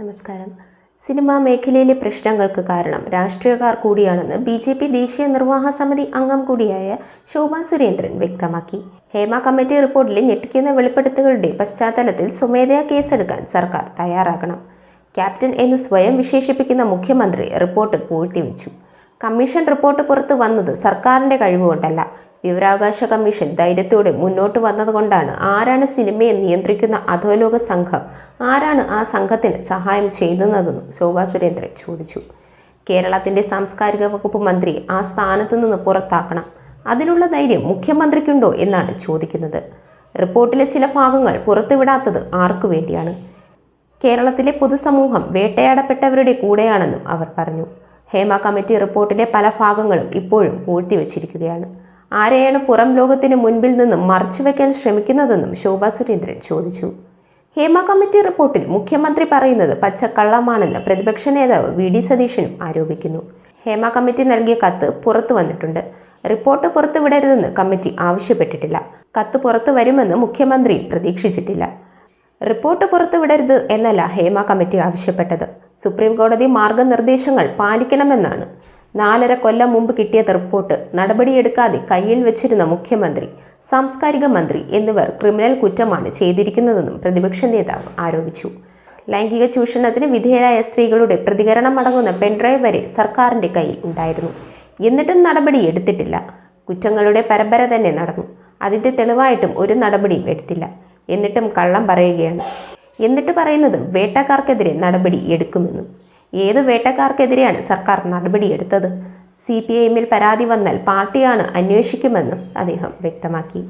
നമസ്കാരം. സിനിമാ മേഖലയിലെ പ്രശ്നങ്ങൾക്ക് കാരണം രാഷ്ട്രീയക്കാർ കൂടിയാണെന്ന് ബി ജെ പി ദേശീയ നിർവാഹക സമിതി അംഗം കൂടിയായ ശോഭാ സുരേന്ദ്രൻ വ്യക്തമാക്കി. ഹേമ കമ്മിറ്റി റിപ്പോർട്ടിലെ ഞെട്ടിക്കുന്ന വെളിപ്പെടുത്തലുകളുടെ പശ്ചാത്തലത്തിൽ സ്വമേധയാ കേസെടുക്കാൻ സർക്കാർ തയ്യാറാകണം. ക്യാപ്റ്റൻ എന്ന് സ്വയം വിശേഷിപ്പിക്കുന്ന മുഖ്യമന്ത്രി റിപ്പോർട്ട് പൂഴ്ത്തിവെച്ചു. കമ്മീഷൻ റിപ്പോർട്ട് പുറത്തു വന്നത് സർക്കാരിന്റെ കഴിവുകൊണ്ടല്ല. വിവരാവകാശ കമ്മീഷൻ ധൈര്യത്തോടെ മുന്നോട്ട് വന്നതുകൊണ്ടാണ് ആരാണ് സിനിമയെ നിയന്ത്രിക്കുന്ന അധോലോക സംഘം ആരാണ് ആ സംഘത്തിന് സഹായം ചെയ്യുന്നതെന്നും ശോഭാ സുരേന്ദ്രൻ ചോദിച്ചു. കേരളത്തിന്റെ സാംസ്കാരിക വകുപ്പ് മന്ത്രി ആ സ്ഥാനത്ത് നിന്ന് പുറത്താക്കണം. അതിനുള്ള ധൈര്യം മുഖ്യമന്ത്രിക്കുണ്ടോ എന്നാണ് ചോദിക്കുന്നത്. റിപ്പോർട്ടിലെ ചില ഭാഗങ്ങൾ പുറത്തുവിടാത്തത് ആർക്കു വേണ്ടിയാണ്. കേരളത്തിലെ പൊതുസമൂഹം വേട്ടയാടപ്പെട്ടവരുടെ കൂടെയാണെന്നും അവർ പറഞ്ഞു. ഹേമ കമ്മിറ്റി റിപ്പോർട്ടിലെ പല ഭാഗങ്ങളും ഇപ്പോഴും പൂഴ്ത്തിവെച്ചിരിക്കുകയാണ്. ആരെയാണ് പുറം ലോകത്തിന് മുൻപിൽ നിന്നും മറച്ചുവെക്കാൻ ശ്രമിക്കുന്നതെന്നും ശോഭാ സുരേന്ദ്രൻ ചോദിച്ചു. ഹേമ കമ്മിറ്റി റിപ്പോർട്ടിൽ മുഖ്യമന്ത്രി പറയുന്നത് പച്ചക്കള്ളമാണെന്ന് പ്രതിപക്ഷ നേതാവ് വി ഡി സതീശനും ആരോപിക്കുന്നു. ഹേമ കമ്മിറ്റി നൽകിയ കത്ത് പുറത്തു വന്നിട്ടുണ്ട്. റിപ്പോർട്ട് പുറത്തുവിടരുതെന്ന് കമ്മിറ്റി ആവശ്യപ്പെട്ടിട്ടില്ല. കത്ത് പുറത്തു വരുമെന്ന് മുഖ്യമന്ത്രി പ്രതീക്ഷിച്ചിട്ടില്ല. റിപ്പോർട്ട് പുറത്തുവിടരുത് എന്നല്ല ഹേമ കമ്മിറ്റി ആവശ്യപ്പെട്ടത്. സുപ്രീം കോടതി മാർഗനിർദ്ദേശങ്ങൾ പാലിക്കണമെന്നാണ്. നാലര കൊല്ലം മുമ്പ് കിട്ടിയത് റിപ്പോർട്ട്. നടപടിയെടുക്കാതെ കയ്യിൽ വെച്ചിരുന്ന മുഖ്യമന്ത്രി സാംസ്കാരിക മന്ത്രി എന്നിവർ ക്രിമിനൽ കുറ്റമാണ് ചെയ്തിരിക്കുന്നതെന്നും പ്രതിപക്ഷ നേതാവ് ആരോപിച്ചു. ലൈംഗിക ചൂഷണത്തിന് വിധേയരായ സ്ത്രീകളുടെ പ്രതികരണം അടങ്ങുന്ന പെൻഡ്രൈവ് വരെ സർക്കാരിന്റെ കയ്യിൽ ഉണ്ടായിരുന്നു. എന്നിട്ടും നടപടി എടുത്തിട്ടില്ല. കുറ്റങ്ങളുടെ പരമ്പര തന്നെ നടന്നു. അതിന്റെ തെളിവായിട്ടും ഒരു നടപടിയും എടുത്തില്ല. എന്നിട്ടും കള്ളം പറയുകയാണ്. എന്നിട്ട് പറയുന്നത് വേട്ടക്കാർക്കെതിരെ നടപടി എടുക്കുമെന്നും. ഏത് വേട്ടക്കാർക്കെതിരെയാണ് സർക്കാർ നടപടിയെടുത്തത് സി പി ഐ എമ്മിൽ പരാതി വന്നാൽ പാർട്ടിയാണ് അന്വേഷിക്കുമെന്നും അദ്ദേഹം വ്യക്തമാക്കി.